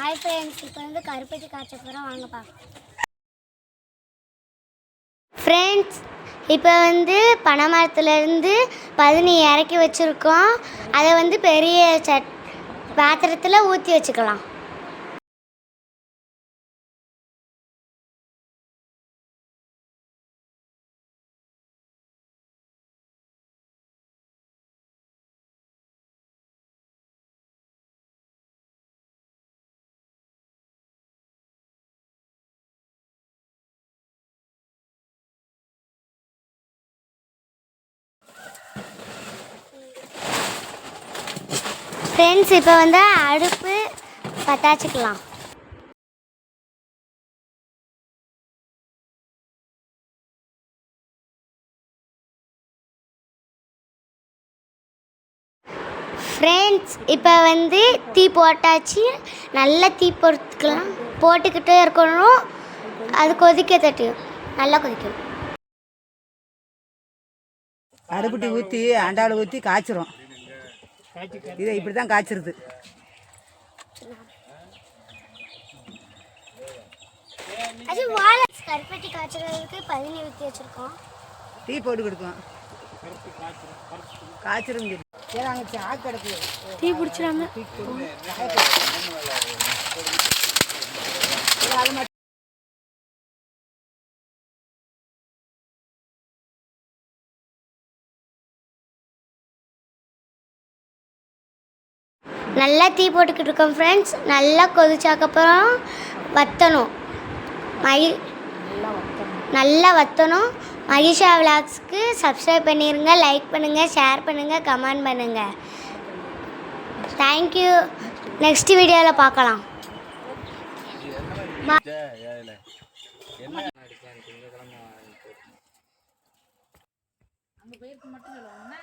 Hi friends இப்போ வந்து கருப்பட்டி காய்ச்ச போகிறோம் வாங்கப்பா ஃப்ரெண்ட்ஸ் இப்போ வந்து பனைமரத்துலேருந்து பதினி இறக்கி வச்சுருக்கோம். அதை வந்து பெரிய சட் பாத்திரத்தில் ஊற்றி வச்சுக்கலாம். ஃப்ரெண்ட்ஸ் இப்போ வந்து அடுப்பு பத்தாச்சுக்கலாம். ஃப்ரெண்ட்ஸ் இப்போ வந்து தீ போட்டாச்சு. நல்லா தீ பொறுத்துக்கலாம் போட்டுக்கிட்டே இருக்கணும். அது கொதிக்க தட்டியும் நல்லா கொதிக்கணும். அடுப்புட்டி ஊற்றி அண்டாவில் ஊற்றி காய்ச்சிரும். இதை இப்படி தான் காய்ச்சிருது. அது வாழை கருப்பட்டி காய்ச்சறதுக்கு பதினி ஊற்றி வச்சுருக்கோம். டீ போட்டு கொடுக்கும் காய்ச்சிரும் ஏன்னா அங்கே சாக்கு கிடக்கு. டீ பிடிச்சிடாம நல்லா தீ போட்டுக்கிட்டு இருக்கோம் ஃப்ரெண்ட்ஸ் நல்லா கொதிச்சாக்கப்புறம் வத்தணும். மகி நல்லா வத்தணும். மகிஷா விளாக்ஸ்க்கு சப்ஸ்கிரைப் பண்ணிடுங்க லைக் பண்ணுங்கள் ஷேர் பண்ணுங்கள் கமெண்ட் பண்ணுங்கள் தேங்க்யூ நெக்ஸ்ட் வீடியோவில் பார்க்கலாம். அங்கே போயிருக்கு மட்டும் சொல்லுவாங்க